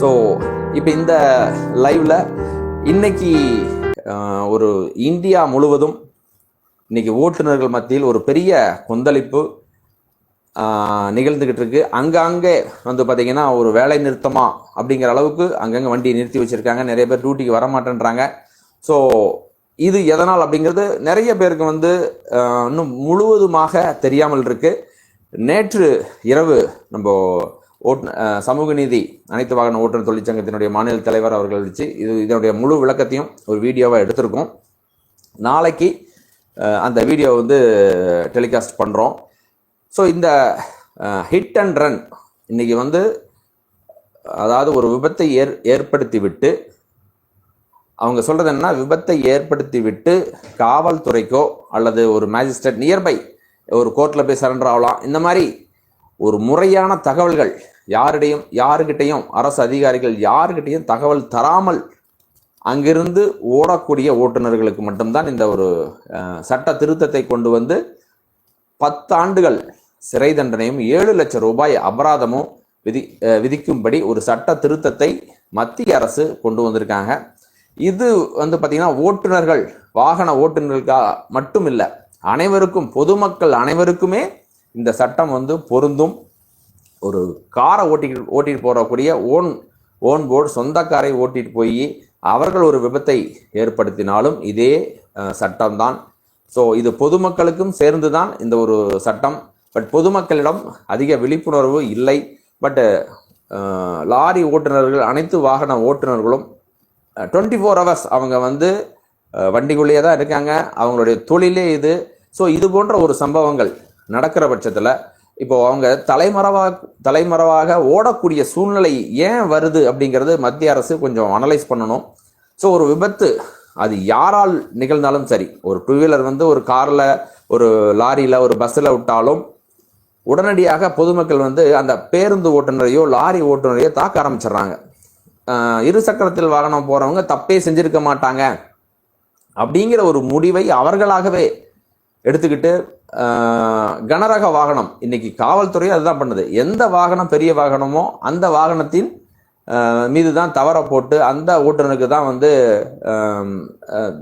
So இப்போ இந்த லைவ்ல இன்னைக்கு ஒரு இந்தியா முழுவதும் இன்னைக்கு ஓட்டுநர்கள் மத்தியில் ஒரு பெரிய கொந்தளிப்பு ஆஹ், நிகழ்ந்துகிட்டு இருக்கு. அங்கங்கே வந்து பார்த்தீங்கன்னா ஒரு வேலை நிறுத்தமா அப்படிங்கிற அளவுக்கு அங்கங்கே வண்டியை நிறுத்தி வச்சிருக்காங்க. நிறைய பேர் டியூட்டிக்கு வரமாட்டேன்றாங்க. ஸோ இது எதனால் அப்படிங்கிறது நிறைய பேருக்கு வந்து இன்னும் முழுவதுமாக தெரியாமல் இருக்கு. நேற்று இரவு நம்ம ஓட் சமூக நீதி அனைத்து வாகன ஓட்டுநர் தொழிற்சங்கத்தினுடைய மாநில தலைவர் அவர்கள் வச்சு இது இதனுடைய முழு விளக்கத்தையும் ஒரு வீடியோவாக எடுத்திருக்கோம். நாளைக்கு அந்த வீடியோ வந்து டெலிகாஸ்ட் பண்ணுறோம் ஸோ இந்த ஹிட் அண்ட் ரன் இன்னைக்கு வந்து அதாவது ஒரு விபத்தை ஏற் ஏற்படுத்தி விட்டு அவங்க சொல்கிறது என்ன விபத்தை ஏற்படுத்தி விட்டு காவல்துறைக்கோ அல்லது ஒரு மேஜிஸ்ட்ரேட் நியர்பை ஒரு கோர்ட்டில் போய் சரண்டர் ஆகலாம். இந்த மாதிரி ஒரு முறையான தகவல்கள் யாரிடையும் யாருக்கிட்டையும் அரசு அதிகாரிகள் யாருக்கிட்டையும் தகவல் தராமல் அங்கிருந்து ஓடக்கூடிய ஓட்டுநர்களுக்கு மட்டும்தான் இந்த ஒரு சட்ட திருத்தத்தை கொண்டு வந்து பத்தாண்டுகள் சிறை தண்டனையும் ஏழு லட்சம் ரூபாய் அபராதமும் விதி விதிக்கும்படி ஒரு சட்ட திருத்தத்தை மத்திய அரசு கொண்டு வந்திருக்காங்க. இது வந்து பார்த்திங்கன்னா ஓட்டுநர்கள் வாகன ஓட்டுநர்களுக்காக மட்டும் இல்லை அனைவருக்கும் பொதுமக்கள் அனைவருக்குமே இந்த சட்டம் வந்து பொருந்தும். ஒரு காரை ஓட்டிட்டு ஓட்டிட்டு போகக்கூடிய ஓன் ஓன் போர்டு சொந்த காரை ஓட்டிட்டு போய் அவர்கள் ஒரு விபத்தை ஏற்படுத்தினாலும் இதே சட்டம்தான். ஸோ இது பொதுமக்களுக்கும் சேர்ந்து தான் இந்த ஒரு சட்டம். பட் பொதுமக்களிடம் அதிக விழிப்புணர்வு இல்லை. பட் லாரி ஓட்டுநர்கள் அனைத்து வாகன ஓட்டுநர்களும் டுவெண்ட்டி ஃபோர் ஹவர்ஸ் அவங்க வந்து வண்டிக்குள்ளேயே தான் இருக்காங்க. அவங்களுடைய தொழிலே இது. ஸோ இது போன்ற ஒரு சம்பவங்கள் நடக்கிற பட்சத்தில் இப்போ அவங்க தலைமறைவாக தலைமறைவாக ஓடக்கூடிய சூழ்நிலை ஏன் வருது அப்படிங்கிறது மத்திய அரசு கொஞ்சம் அனலைஸ் பண்ணணும். ஸோ ஒரு விபத்து அது யாரால் நிகழ்ந்தாலும் சரி ஒரு டூ வீலர் வந்து ஒரு காரில் ஒரு லாரியில் ஒரு பஸ்ஸில் விட்டாலும் உடனடியாக பொதுமக்கள் வந்து அந்த பேருந்து ஓட்டுநரையோ லாரி ஓட்டுநரையோ தாக்க ஆரம்பிச்சிடுறாங்க. இருசக்கரத்தில் இரு சக்கரத்தில் வாகனம் போகிறவங்க தப்பே செஞ்சிருக்க மாட்டாங்க அப்படிங்கிற ஒரு முடிவை அவர்களாகவே எடுத்துக்கிட்டு கனரக வாகனம். இன்னைக்கு காவல்துறை அதுதான் பண்ணுது. எந்த வாகனம் பெரிய வாகனமோ அந்த வாகனத்தின் மீது தான் தவற போட்டு அந்த ஓட்டுநருக்கு தான் வந்து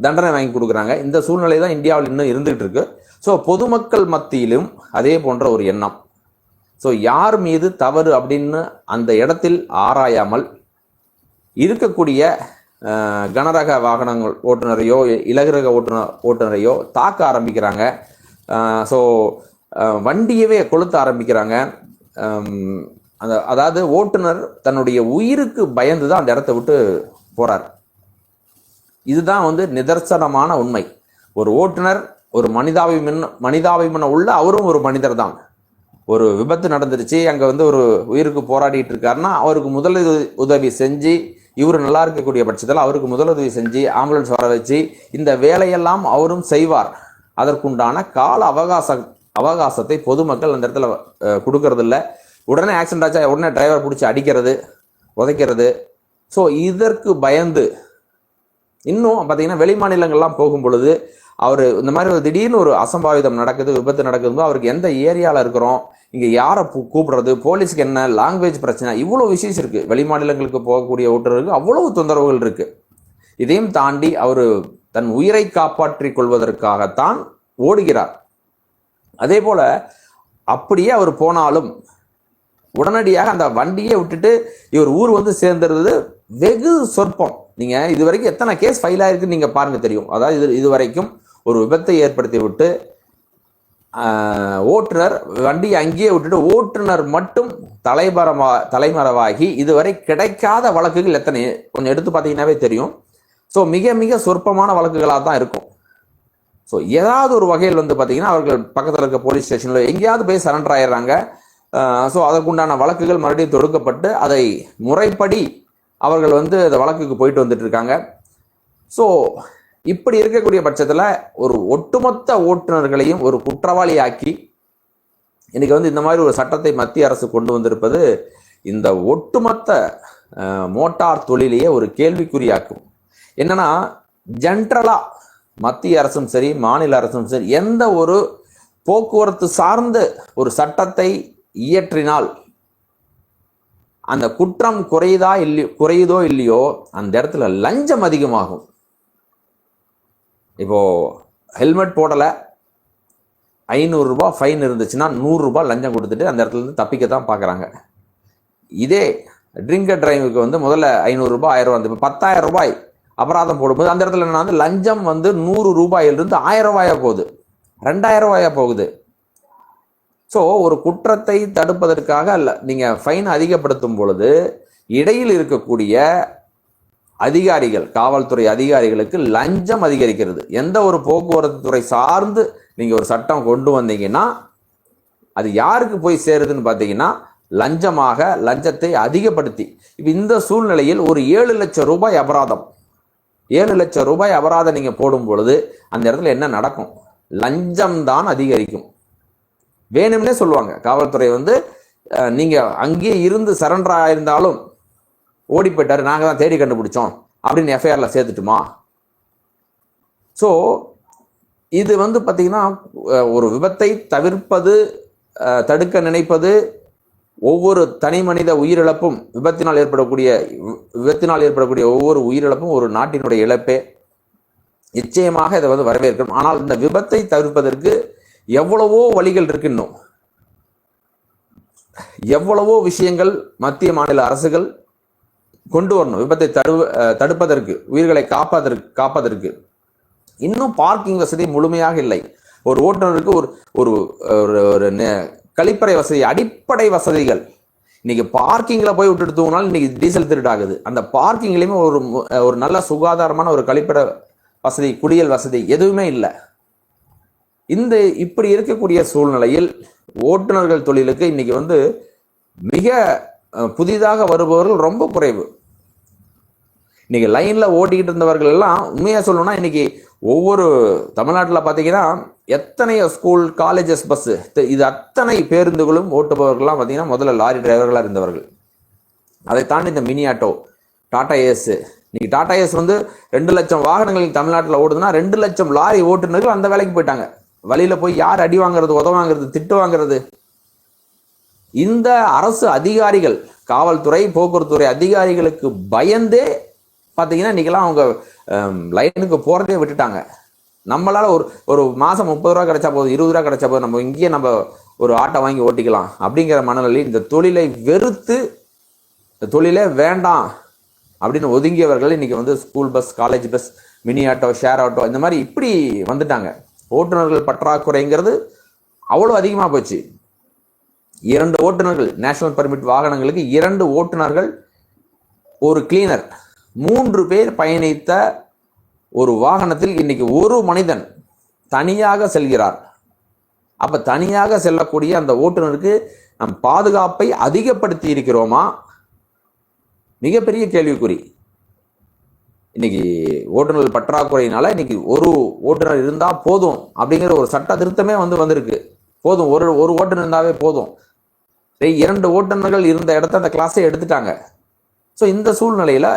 தண்டனை வாங்கி கொடுக்குறாங்க. இந்த சூழ்நிலை தான் இந்தியாவில் இன்னும் இருந்துகிட்டு இருக்கு. ஸோ பொதுமக்கள் மத்தியிலும் அதே போன்ற ஒரு எண்ணம். ஸோ யார் மீது தவறு அப்படின்னு அந்த இடத்தில் ஆராயாமல் இருக்கக்கூடிய கனரக வாகனங்கள் ஓட்டுநரையோ இலகுரக ஓட்டுநர் ஓட்டுநரையோ தாக்க ஆரம்பிக்கிறாங்க. ஸோ வண்டியவே கொளுத்த ஆரம்பிக்கிறாங்க. அந்த அதாவது ஓட்டுநர் தன்னுடைய உயிருக்கு பயந்து தான் அந்த இடத்த விட்டு போகிறார் இதுதான் வந்து நிதர்சனமான உண்மை. ஒரு ஓட்டுநர் ஒரு மனிதாபிமன் மனிதாபிமனம் உள்ள அவரும் ஒரு மனிதர் தான். ஒரு விபத்து நடந்துருச்சு அங்கே வந்து ஒரு உயிருக்கு போராடிட்டு இருக்காருன்னா அவருக்கு முதலுதவி உதவி செஞ்சு இவர் நல்லா இருக்கக்கூடிய பட்சத்தில் அவருக்கு முதலுதவி செஞ்சு ஆம்புலன்ஸ் வர வச்சு இந்த வேலையெல்லாம் அவரும் செய்வார். அதற்குண்டான கால அவகாச அவகாசத்தை பொதுமக்கள் அந்த இடத்துல கொடுக்கறதில்ல. உடனே ஆக்சிடென்ட் ஆச்சா உடனே டிரைவர் பிடிச்சி அடிக்கிறது உதைக்கிறது. ஸோ இதற்கு பயந்து இன்னும் பார்த்தீங்கன்னா வெளி மாநிலங்கள்லாம் போகும் பொழுது அவர் இந்த மாதிரி ஒரு திடீர்னு ஒரு அசம்பாவிதம் நடக்குது விபத்து நடக்குதுங்க அவருக்கு எந்த ஏரியாவில் இருக்கிறோம் இங்கே யாரை கூப்பிடுறது? போலீஸ்க்கு என்ன? லாங்குவேஜ் பிரச்சனை? இவ்வளோ விஷயம் இருக்குது வெளி மாநிலங்களுக்கு போகக்கூடிய ஓட்டுநருக்கு அவ்வளவு தொந்தரவுகள் இருக்குது இதையும் தாண்டி அவர் தன் உயிரை காப்பாற்றிக் கொள்வதற்காகத்தான் ஓடுகிறார். அதே போல் அப்படியே அவர் போனாலும் உடனடியாக அந்த வண்டியை விட்டுட்டு இவர் ஊர் வந்து சேர்ந்துருது வெகு சொற்பம். நீங்கள் இது வரைக்கும் எத்தனை கேஸ் ஃபைல் ஆயிருக்குன்னு நீங்கள் பாருங்கள் தெரியும். அதாவது இது இது வரைக்கும் ஒரு விபத்தை ஏற்படுத்தி விட்டு ஓட்டுநர் வண்டியை அங்கேயே விட்டுட்டு ஓட்டுநர் மட்டும் தலைமரமா தலைமறைவாகி இதுவரை கிடைக்காத வழக்குகள் எத்தனை? கொஞ்சம் எடுத்து பார்த்தீங்கன்னாவே தெரியும். ஸோ மிக மிக சொற்பமான வழக்குகளாக தான் இருக்கும். ஸோ ஏதாவது ஒரு வகையில் வந்து பார்த்தீங்கன்னா அவர்கள் பக்கத்தில் இருக்க போலீஸ் ஸ்டேஷனில் எங்கேயாவது போய் சரண்டர் ஆயிடுறாங்க. ஸோ அதற்குண்டான வழக்குகள் மறுபடியும் தொடுக்கப்பட்டு அதை முறைப்படி அவர்கள் வந்து அந்த வழக்குக்கு போயிட்டு வந்துட்டு இருக்காங்க. ஸோ இப்படி இருக்கக்கூடிய பட்சத்தில் ஒரு ஒட்டுமொத்த ஓட்டுநர்களையும் ஒரு குற்றவாளியாக்கி இன்னைக்கு வந்து இந்த மாதிரி ஒரு சட்டத்தை மத்திய அரசு கொண்டு வந்திருப்பது இந்த ஒட்டுமொத்த மோட்டார் தொழிலையே ஒரு கேள்விக்குறியாக்கும். என்னன்னா ஜென்ரலாக மத்திய அரசும் சரி மாநில அரசும் சரி எந்த ஒரு போக்குவரத்து சார்ந்த ஒரு சட்டத்தை இயற்றினால் அந்த குற்றம் குறையுதா இல்லையோ குறையுதோ இல்லையோ அந்த இடத்துல லஞ்சம் அதிகமாகும். இப்போது ஹெல்மெட் போடலை. ஐநூறுரூபா ஃபைன் இருந்துச்சுன்னா நூறுரூபா லஞ்சம் கொடுத்துட்டு அந்த இடத்துல இருந்து தப்பிக்க தான் பார்க்குறாங்க. இதே ட்ரிங்கர் டிரைவுக்கு வந்து முதல்ல ஐநூறுரூபா ஆயிரம் ரூபாய் இப்போ பத்தாயிரம் ரூபாய் அபராதம் போடும்போது அந்த இடத்துல என்ன வந்து லஞ்சம் வந்து நூறு ரூபாயிலிருந்து ஆயிரம் ரூபாயாக போகுது. ரெண்டாயிரம் ரூபாயா போகுது. ஸோ ஒரு குற்றத்தை தடுப்பதற்காக இல்லை நீங்கள் ஃபைன் அதிகப்படுத்தும் பொழுது இடையில் இருக்கக்கூடிய அதிகாரிகள் காவல்துறை அதிகாரிகளுக்கு லஞ்சம் அதிகரிக்கிறது. எந்த ஒரு போக்குவரத்து துறை சார்ந்து நீங்கள் ஒரு சட்டம் கொண்டு வந்தீங்கன்னா அது யாருக்கு போய் சேருதுன்னு பார்த்தீங்கன்னா லஞ்சமாக லஞ்சத்தை அதிகப்படுத்தி. இப்போ இந்த சூழ்நிலையில் ஒரு ஏழு லட்சம் ரூபாய் அபராதம். ஏழு லட்சம் ரூபாய் அபராதம் நீங்கள் போடும் பொழுது அந்த இடத்துல என்ன நடக்கும்? லஞ்சம் தான் அதிகரிக்கும். வேணும்னே சொல்லுவாங்க. காவல்துறை வந்து நீங்கள் அங்கேயே இருந்து சரண்டர் ஆயிருந்தாலும் ஓடி போயிட்டாரு நாங்கள் தான் தேடி கண்டுபிடிச்சோம் அப்படின்னு எஃப்ஐஆரில் சேர்த்துட்டுமா? ஸோ இது வந்து பார்த்தீங்கன்னா ஒரு விபத்தை தவிர்ப்பது தடுக்க நினைப்பது ஒவ்வொரு தனி மனித உயிரிழப்பும் விபத்தினால் ஏற்படக்கூடிய விபத்தினால் ஏற்படக்கூடிய ஒவ்வொரு உயிரிழப்பும் ஒரு நாட்டினுடைய இழப்பே. நிச்சயமாக இதை வந்து வரவேற்கணும் ஆனால் இந்த விபத்தை தவிர்ப்பதற்கு எவ்வளவோ வழிகள் இருக்கு இன்னும். எவ்வளவோ விஷயங்கள் மத்திய மாநில அரசுகள் கொண்டு வரணும். விபத்தை தடு தடுப்பதற்கு உயிர்களை காப்பதற்கு காப்பதற்கு. இன்னும் பார்க்கிங் வசதி முழுமையாக இல்லை. ஒரு ஓட்டுநருக்கு ஒரு ஒரு ஒரு ஒரு நெ- கழிப்பறை வசதி அடிப்படை வசதிகள். இன்னைக்கு பார்க்கிங்கில் போய் விட்டுட்டு தூங்கினாலும் இன்னைக்கு டீசல் திருடாகுது அந்த பார்க்கிங்லேயுமே ஒரு ஒரு நல்ல சுகாதாரமான ஒரு கழிப்பறை வசதி குடியல் வசதி எதுவுமே இல்லை. இந்த இப்படி இருக்கக்கூடிய சூழ்நிலையில் ஓட்டுநர்கள் தொழிலுக்கு இன்னைக்கு வந்து மிக புதிதாக வருபவர்கள் ரொம்ப குறைவு. இன்னைக்கு லைன்ல ஓட்டிக்கிட்டு இருந்தவர்கள் எல்லாம் உண்மையா சொல்லணும்னா இன்னைக்கு ஒவ்வொரு தமிழ்நாட்டில் பார்த்தீங்கன்னா எத்தனையோ ஸ்கூல் காலேஜஸ் பஸ் இது அத்தனை பேருந்துகளும் ஓட்டுபவர்கள்லாம் பார்த்தீங்கன்னா முதல்ல லாரி டிரைவர்களாக இருந்தவர்கள். அதை தாண்டி இந்த மினி ஆட்டோ டாடா ஏஸ் இன்னைக்கு டாடா ஏஸ் வந்து ரெண்டு லட்சம் வாகனங்கள் தமிழ்நாட்டில் ஓடுதுன்னா ரெண்டு லட்சம் லாரி ஓட்டுநர்கள் அந்த வேலைக்கு போயிட்டாங்க. வழியில போய் யார் அடி வாங்குறது உத வாங்குறது திட்டு வாங்குறது? இந்த அரசு அதிகாரிகள் காவல்துறை போக்குவரத்துறை அதிகாரிகளுக்கு பயந்தே பார்த்தீங்கன்னா இன்னைக்கெல்லாம் அவங்க லைனுக்கு போகிறதே விட்டுட்டாங்க. நம்மளால ஒரு ஒரு மாதம் முப்பது ரூபா கிடைச்சா போதும் இருபது ரூபா கிடைச்சா போதும் நம்ம இங்கேயே நம்ம ஒரு ஆட்டோ வாங்கி ஓட்டிக்கலாம் அப்படிங்கிற மனநிலையில் இந்த தொழிலை வெறுத்து இந்த தொழிலே வேண்டாம் அப்படின்னு ஒதுங்கியவர்கள் இன்னைக்கு வந்து school bus college bus mini auto share auto இந்த மாதிரி இப்படி வந்துட்டாங்க. ஓட்டுநர்கள் பற்றாக்குறைங்கிறது அவ்வளோ அதிகமாக போச்சு. இரண்டு ஓட்டுநர்கள் நேஷனல் பர்மிட் வாகனங்களுக்கு இரண்டு ஓட்டுநர்கள் ஒரு கிளீனர் மூன்று பேர் பயணித்த ஒரு வாகனத்தில் இன்னைக்கு ஒரு மனிதன் தனியாக செல்கிறார். அப்ப தனியாக செல்லக்கூடிய அந்த ஓட்டுநருக்கு நம் பாதுகாப்பை அதிகப்படுத்தி இருக்கிறோமா? மிகப்பெரிய கேள்விக்குறி. இன்னைக்கு ஓட்டுநர் பற்றாக்குறையினால இன்னைக்கு ஒரு ஓட்டுநர் இருந்தா போதும் அப்படிங்கிற ஒரு சட்ட திருத்தமே வந்து வந்திருக்கு. போதும். ஒரு ஒரு ஓட்டுநர் இருந்தாவே போதும். இரண்டு ஓட்டுநர்கள் இருந்த இடத்த அந்த கிளாஸை எடுத்துட்டாங்க. ஸோ இந்த சூழ்நிலையில்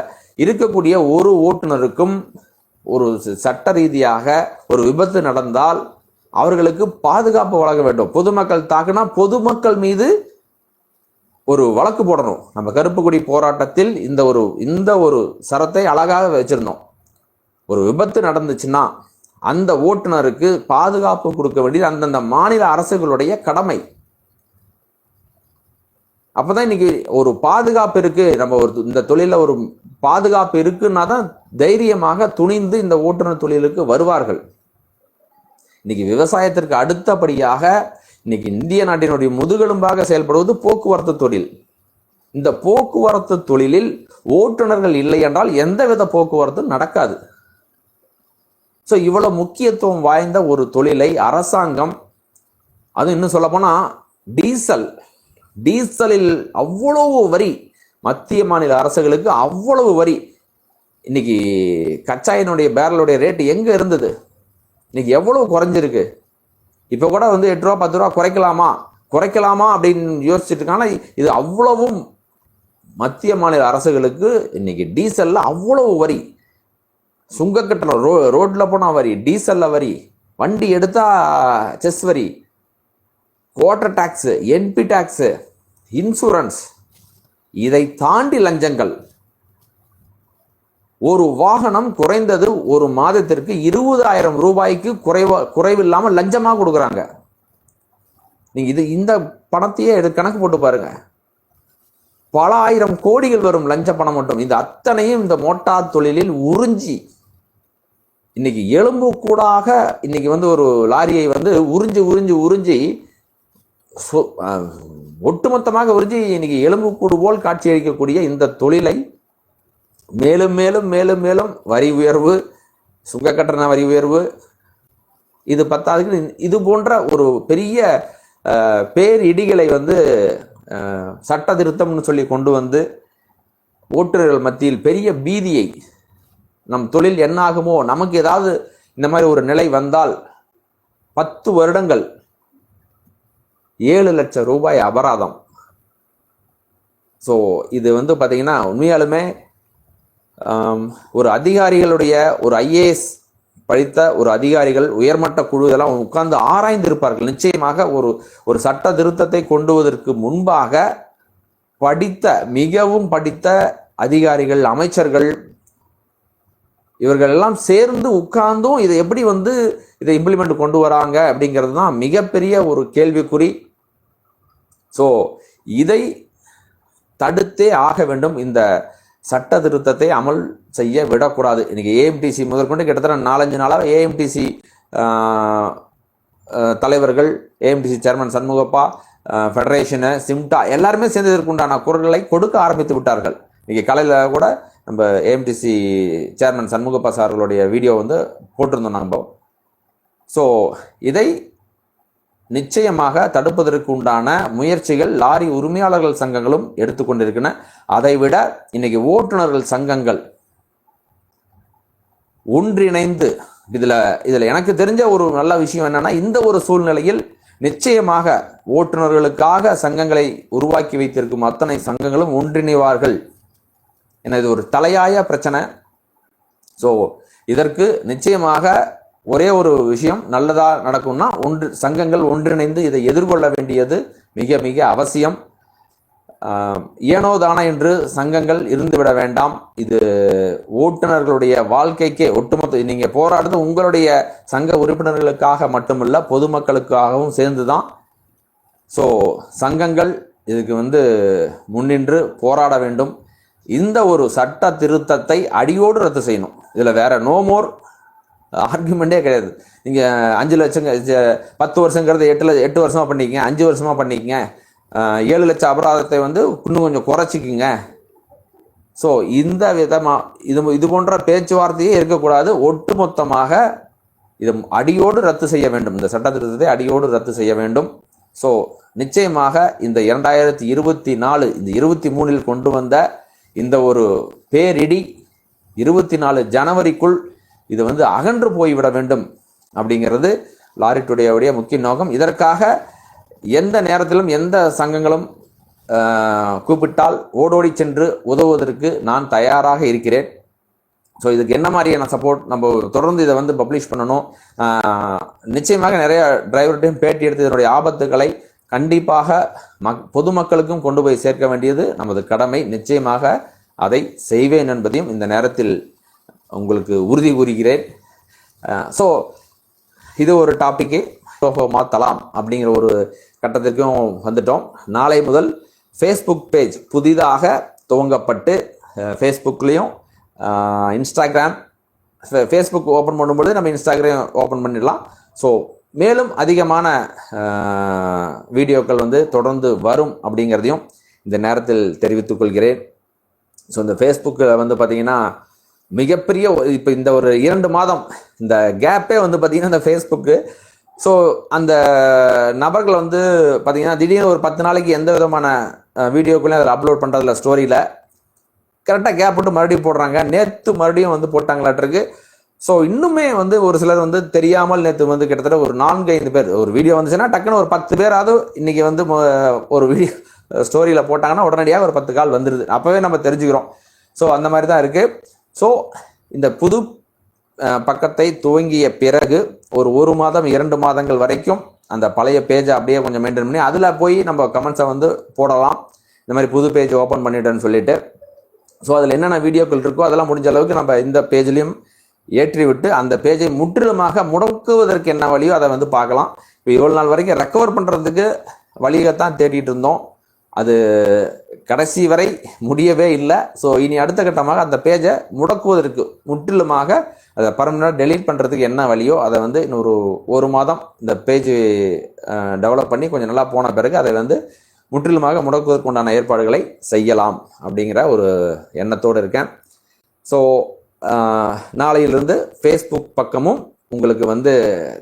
இருக்கக்கூடிய ஒரு ஓட்டுநருக்கும் ஒரு சட்ட ரீதியாக ஒரு விபத்து நடந்தால் அவர்களுக்கு பாதுகாப்பு வழங்க வேண்டும். பொதுமக்கள் தாக்குனா பொதுமக்கள் மீது ஒரு வழக்கு போடணும். நம்ம கருப்புக்குடி போராட்டத்தில் இந்த ஒரு இந்த ஒரு சரத்தை அழகாக வச்சிருந்தோம். ஒரு விபத்து நடந்துச்சுன்னா அந்த ஓட்டுநருக்கு பாதுகாப்பு கொடுக்க வேண்டியது அந்தந்த மாநில அரசுகளுடைய கடமை. அப்பதான் இன்னைக்கு ஒரு பாதுகாப்பு இருக்கு. நம்ம ஒரு இந்த தொழில ஒரு பாதுகாப்பு இருக்குன்னா தான் தைரியமாக துணிந்து இந்த ஓட்டுநர் தொழிலுக்கு வருவார்கள். இன்னைக்கு விவசாயத்திற்கு அடுத்தபடியாக இன்னைக்கு இந்திய நாட்டினுடைய முதுகெலும்பாக செயல்படுவது போக்குவரத்து தொழில். இந்த போக்குவரத்து தொழிலில் ஓட்டுநர்கள் இல்லை என்றால் எந்தவித போக்குவரத்தும் நடக்காது. ஸோ இவ்வளோ முக்கியத்துவம் வாய்ந்த ஒரு தொழிலை அரசாங்கம் அது இன்னும் சொல்லப்போனால் டீசல் டீசலில் அவ்வளவு வரி மத்திய மாநில அரசுகளுக்கு அவ்வளவு வரி. இன்னைக்கு கச்சாயினுடைய பேரலுடைய ரேட் எங்கே இருந்தது? இன்னைக்கு எவ்வளவு குறைஞ்சிருக்கு? இப்போ கூட வந்து எட்டு ரூபா பத்து ரூபா குறைக்கலாமா? குறைக்கலாமா அப்படின்னு யோசிச்சுட்டு இருக்காங்க. இது அவ்வளவும் மத்திய மாநில அரசுகளுக்கு இன்னைக்கு டீசல்ல அவ்வளவு வரி. சுங்க கட்டணம் ரோ ரோட்டில் போனால் வரி டீசலில் வரி வண்டி எடுத்தா செஸ் வரி குவார்டர் டேக்ஸு என்பி டேக்ஸு இன்சூரன்ஸ் இதை தாண்டி லஞ்சங்கள். ஒரு வாகனம் குறைந்தது ஒரு மாதத்திற்கு இருபதாயிரம் ரூபாய்க்கு குறைவா குறைவில்லாமல் லஞ்சமாக கொடுக்குறாங்க. நீங்கள் இது இந்த பணத்தையே எடு கணக்கு போட்டு பாருங்க. பல ஆயிரம் கோடிகள் வரும் லஞ்ச பணம் மட்டும். இந்த அத்தனையும் இந்த மோட்டார் தொழிலில் உறிஞ்சி இன்னைக்கு எலும்பு கூடாக இன்னைக்கு வந்து ஒரு லாரியை வந்து உறிஞ்சி உறிஞ்சி உறிஞ்சி ஒட்டுமொத்தமாக உறிஞ்சி இன்னைக்கு எலும்பு கூடு போல் காட்சி அளிக்கக்கூடிய இந்த தொழிலை மேலும் மேலும் மேலும் மேலும் வரி உயர்வு சுங்க கட்டண வரி உயர்வு இது பத்தாதுக்கு இது போன்ற ஒரு பெரிய பேரிடிகளை வந்து சட்ட திருத்தம்னு சொல்லி கொண்டு வந்து ஓட்டுநர்கள் மத்தியில் பெரிய பீதியை நம் தொழில் என்னாகுமோ? நமக்கு ஏதாவது இந்த மாதிரி ஒரு நிலை வந்தால் பத்து வருடங்கள் ஏழு லட்சம் ரூபாய் அபராதம். ஸோ இது வந்து பார்த்தீங்கன்னா உண்மையாலுமே ஒரு அதிகாரிகளுடைய ஒரு ஐஏஎஸ் படித்த ஒரு அதிகாரிகள் உயர்மட்ட குழு இதெல்லாம் உட்கார்ந்து ஆராய்ந்து இருப்பார்கள் நிச்சயமாக ஒரு ஒரு சட்ட திருத்தத்தை கொண்டுவதற்கு முன்பாக படித்த மிகவும் படித்த அதிகாரிகள் அமைச்சர்கள் இவர்கள் எல்லாம் சேர்ந்து உட்கார்ந்தும் இதை எப்படி வந்து இதை இம்ப்ளிமெண்ட் கொண்டு வராங்க அப்படிங்கிறது தான் மிகப்பெரிய ஒரு கேள்விக்குறி. ஸோ இதை தடுத்தே ஆக வேண்டும். இந்த சட்ட திருத்தத்தை அமல் செய்ய விடக்கூடாது. இன்னைக்கு ஏஎம்டிசி முதற்கொண்டு கிட்டத்தட்ட நாலஞ்சு நாளாக ஏஎம்டிசி தலைவர்கள் ஏஎம்டிசி சேர்மன் சண்முகப்பா ஃபெடரேஷனு சிம்டா எல்லாருமே சேர்ந்ததற்குண்டான குரல்களை கொடுக்க ஆரம்பித்து விட்டார்கள். இன்னைக்கு காலையில் கூட நம்ம ஏஎம்டிசி சேர்மன் சண்முகப்பா சார்களுடைய வீடியோ வந்து போட்டிருந்தோம் நம்ம. ஸோ இதை நிச்சயமாக தடுப்பதற்கு உண்டான முயற்சிகள் லாரி உரிமையாளர்கள் சங்கங்களும் எடுத்துக்கொண்டிருக்கின்றன. அதை விட இன்னைக்கு ஓட்டுநர்கள் சங்கங்கள் ஒன்றிணைந்து இதில் இதில் எனக்கு தெரிஞ்ச ஒரு நல்ல விஷயம் என்னன்னா இந்த ஒரு சூழ்நிலையில் நிச்சயமாக ஓட்டுநர்களுக்காக சங்கங்களை உருவாக்கி வைத்திருக்கும் அத்தனை சங்கங்களும் ஒன்றிணைவார்கள். என இது ஒரு தலையாய பிரச்சனை. ஸோ இதற்கு நிச்சயமாக ஒரே ஒரு விஷயம் நல்லதாக நடக்கும்னா ஒன்று சங்கங்கள் ஒன்றிணைந்து இதை எதிர்கொள்ள வேண்டியது மிக மிக அவசியம். ஏனோதான என்று சங்கங்கள் இருந்துவிட வேண்டாம். இது ஓட்டுநர்களுடைய வாழ்க்கைக்கே ஒட்டுமொத்த நீங்கள் போராடுறது உங்களுடைய சங்க உறுப்பினர்களுக்காக மட்டுமல்ல பொதுமக்களுக்காகவும் சேர்ந்து தான் ஸோ சங்கங்கள் இதுக்கு வந்து முன்னின்று போராட வேண்டும். இந்த ஒரு சட்ட திருத்தத்தை அடியோடு ரத்து செய்யணும். இதில் வேற நோ மோர் ஆர்குமெண்ட்டே கிடையாது. நீங்கள் அஞ்சு லட்சங்க ஜ- பத்து வருஷங்கிறது எட்டு எட்டு வருஷமாக பண்ணிக்கங்க அஞ்சு வருஷமாக பண்ணிக்கங்க. ஏழு லட்சம் அபராதத்தை வந்து இன்னும் கொஞ்சம் குறைச்சிக்கிங்க. ஸோ இந்த விதமாக இது இது போன்ற பேச்சுவார்த்தையே இருக்கக்கூடாது. ஒட்டுமொத்தமாக இது அடியோடு ரத்து செய்ய வேண்டும். இந்த சட்ட திருத்தத்தை அடியோடு ரத்து செய்ய வேண்டும். ஸோ நிச்சயமாக இந்த இரண்டாயிரத்தி இருபத்தி நாலு இந்த இருபத்தி மூணில் கொண்டு வந்த இந்த ஒரு பேரிடி இருபத்தி நாலு ஜனவரிக்குள் இது வந்து அகன்று போய்விட வேண்டும் அப்படிங்கிறது லாரி டுடேவுடைய முக்கிய நோக்கம். இதற்காக எந்த நேரத்திலும் எந்த சங்கங்களும் கூப்பிட்டால் ஓடோடி சென்று உதவுவதற்கு நான் தயாராக இருக்கிறேன். ஸோ இதுக்கு என்ன மாதிரியான சப்போர்ட் நம்ம தொடர்ந்து இதை வந்து பப்ளிஷ் பண்ணணும். நிச்சயமாக நிறைய டிரைவர்கிட்டையும் பேட்டி எடுத்து இதனுடைய ஆபத்துக்களை கண்டிப்பாக மக் பொதுமக்களுக்கும் கொண்டு போய் சேர்க்க வேண்டியது நமது கடமை. நிச்சயமாக அதை செய்வேன் என்பதையும் இந்த நேரத்தில் உங்களுக்கு உறுதி கூறுகிறேன். ஸோ இது ஒரு டாப்பிக்கு மாற்றலாம் அப்படிங்கிற ஒரு கட்டத்திற்கும் வந்துட்டோம். நாளை முதல் ஃபேஸ்புக் பேஜ் புதிதாக துவங்கப்பட்டு ஃபேஸ்புக்லேயும் இன்ஸ்டாகிராம் ஃபேஸ்புக் ஓப்பன் பண்ணும்பொழுது நம்ம இன்ஸ்டாகிராம் ஓப்பன் பண்ணிடலாம். ஸோ மேலும் அதிகமான வீடியோக்கள் வந்து தொடர்ந்து வரும் அப்படிங்கிறதையும் இந்த நேரத்தில் தெரிவித்துக் கொள்கிறேன். ஸோ இந்த ஃபேஸ்புக்கில் வந்து பார்த்தீங்கன்னா மிகப்பெரிய இப்போ இந்த ஒரு இரண்டு மாதம் இந்த கேப்பே வந்து பார்த்தீங்கன்னா இந்த ஃபேஸ்புக்கு ஸோ அந்த நபர்கள் வந்து பார்த்தீங்கன்னா திடீர்னு ஒரு பத்து நாளைக்கு எந்த விதமான வீடியோக்குள்ளேயும் அதில் அப்லோட் பண்ணுறதில்ல ஸ்டோரியில் கரெக்டாக கேப் விட்டு மறுபடியும் போடுறாங்க. நேற்று மறுபடியும் வந்து போட்டாங்களாட்டிருக்கு ஸோ இன்னுமே வந்து ஒரு சிலர் வந்து தெரியாமல் நேற்று வந்து கிட்டத்தட்ட ஒரு நான்கு ஐந்து பேர் ஒரு வீடியோ வந்துச்சுன்னா டக்குன்னு ஒரு பத்து பேராவது இன்னைக்கு வந்து ஒரு வீடியோ ஸ்டோரியில் போட்டாங்கன்னா உடனடியாக ஒரு பத்து கால் வந்துடுது அப்போவே நம்ம தெரிஞ்சுக்கிறோம். ஸோ அந்த மாதிரி தான் இருக்குது ஸோ இந்த புது பக்கத்தை துவங்கிய பிறகு ஒரு ஒரு மாதம் இரண்டு மாதங்கள் வரைக்கும் அந்த பழைய பேஜை அப்படியே கொஞ்சம் மெயின்டைன் பண்ணி அதில் போய் நம்ம கமெண்ட்ஸை வந்து போடலாம். இந்த மாதிரி புது பேஜ் ஓப்பன் பண்ணிட்டேன்னு சொல்லிட்டு. ஸோ அதில் என்னென்ன வீடியோக்கள் இருக்கோ அதெல்லாம் முடிஞ்ச அளவுக்கு நம்ம இந்த பேஜ்லேயும் ஏற்றிவிட்டு அந்த பேஜை முற்றிலுமாக முடக்குவதற்கு என்ன வழியோ அதை வந்து பார்க்கலாம். இப்போ இவ்வளோ நாள் வரைக்கும் ரெக்கவர் பண்ணுறதுக்கு வழியைத்தான் தேடிட்டு இருந்தோம். அது கடைசி வரை முடியவே இல்லை. ஸோ இனி அடுத்த கட்டமாக அந்த பேஜை முடக்குவதற்கு முற்றிலுமாக அதை பர்மனெண்டாக டெலீட் பண்ணுறதுக்கு என்ன வழியோ அதை வந்து இன்னொரு ஒரு மாதம் இந்த பேஜ் டெவலப் பண்ணி கொஞ்சம் நல்லா போன பிறகு அதை வந்து முற்றிலுமாக முடக்குவதற்குண்டான ஏற்பாடுகளை செய்யலாம் அப்படிங்கிற ஒரு எண்ணத்தோடு இருக்கேன். ஸோ நாளையிலிருந்து ஃபேஸ்புக் பக்கமும் உங்களுக்கு வந்து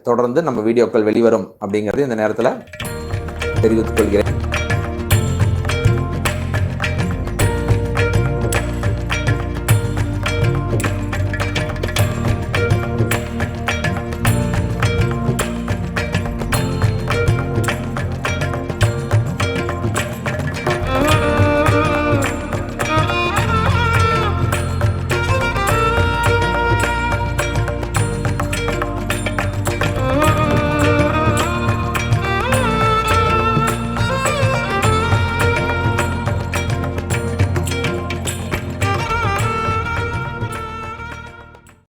தொடர்ந்து நம்ம வீடியோக்கள் வெளிவரும் அப்படிங்கிறது இந்த நேரத்தில் தெரிவித்துக் கொள்கிறேன்.